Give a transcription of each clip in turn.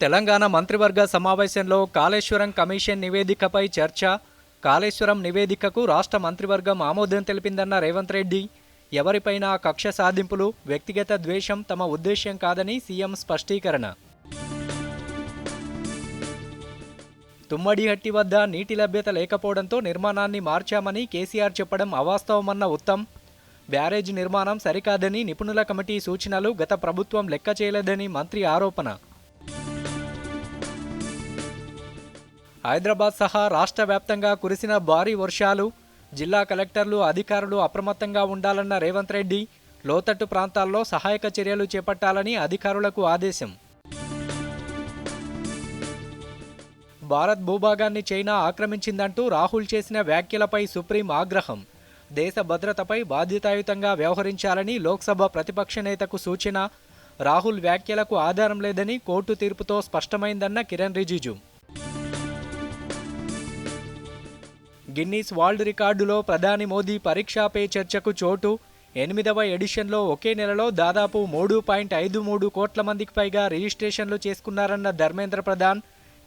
తెలంగాణ మంత్రివర్గ సమావేశంలో కాళేశ్వరం కమిషన్ నివేదికపై చర్చ. కాళేశ్వరం నివేదికకు రాష్ట్ర మంత్రివర్గం ఆమోదం తెలిపిందన్న రేవంత్ రెడ్డి. ఎవరిపైనా కక్ష సాధింపులు వ్యక్తిగత ద్వేషం తమ ఉద్దేశ్యం కాదని సీఎం స్పష్టీకరణ. తుమ్మడిహట్టి వద్ద నీటి లభ్యత లేకపోవడంతో నిర్మాణాన్ని మార్చామని కేసీఆర్ చెప్పడం అవాస్తవమన్న ఉత్తమ్ బ్యారేజ్ నిర్మాణం సరికాదని నిపుణుల కమిటీ సూచనలు గత ప్రభుత్వం లెక్క చేయలేదని మంత్రి ఆరోపణ. హైదరాబాద్ సహా రాష్ట్ర వ్యాప్తంగా కురిసిన భారీ వర్షాలు జిల్లా కలెక్టర్లు అధికారులు అప్రమత్తంగా ఉండాలన్న రేవంత్ రెడ్డి లోతట్టు ప్రాంతాల్లో సహాయక చర్యలు చేపట్టాలని అధికారులకు ఆదేశం. భారత్ భూభాగాన్ని చైనా ఆక్రమించిందంటూ రాహుల్ చేసిన వ్యాఖ్యలపై సుప్రీం ఆగ్రహం. దేశ భద్రతపై బాధ్యతాయుతంగా వ్యవహరించాలని లోక్సభ ప్రతిపక్ష నేతకు సూచన రాహుల్ వ్యాఖ్యలకు ఆధారం లేదని కోర్టు తీర్పుతో స్పష్టమైందన్న కిరణ్ రిజిజు. గిన్నీస్ వరల్డ్ రికార్డులో ప్రధాని మోదీ పరీక్షా పే చర్చకు చోటు. ఎనిమిదవ ఎడిషన్లో ఒకే నెలలో దాదాపు మూడు పాయింట్ ఐదు మూడు కోట్ల మందికి పైగా రిజిస్ట్రేషన్లు చేసుకున్నారన్న ధర్మేంద్ర ప్రధాన్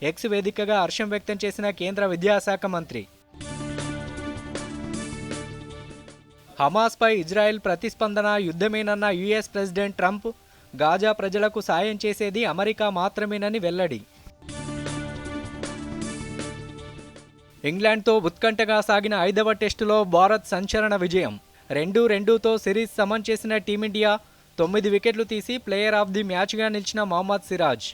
ఎక్స్ వేదికగా హర్షం వ్యక్తం చేసిన కేంద్ర విద్యాశాఖ మంత్రి. హమాస్పై ఇజ్రాయెల్ ప్రతిస్పందన యుద్ధమేనన్న యుఎస్ ప్రెసిడెంట్ ట్రంప్ గాజా ప్రజలకు సాయం చేసేది అమెరికా మాత్రమేనని వెల్లడి. ఇంగ్లాండ్తో ఉత్కంఠగా సాగిన ఐదవ టెస్టులో భారత్ సంచలన విజయం. రెండు రెండుతో సిరీస్ సమన్ చేసిన టీమిండియా తొమ్మిది వికెట్లు తీసి ప్లేయర్ ఆఫ్ ది మ్యాచ్గా నిలిచిన మహమ్మద్ సిరాజ్.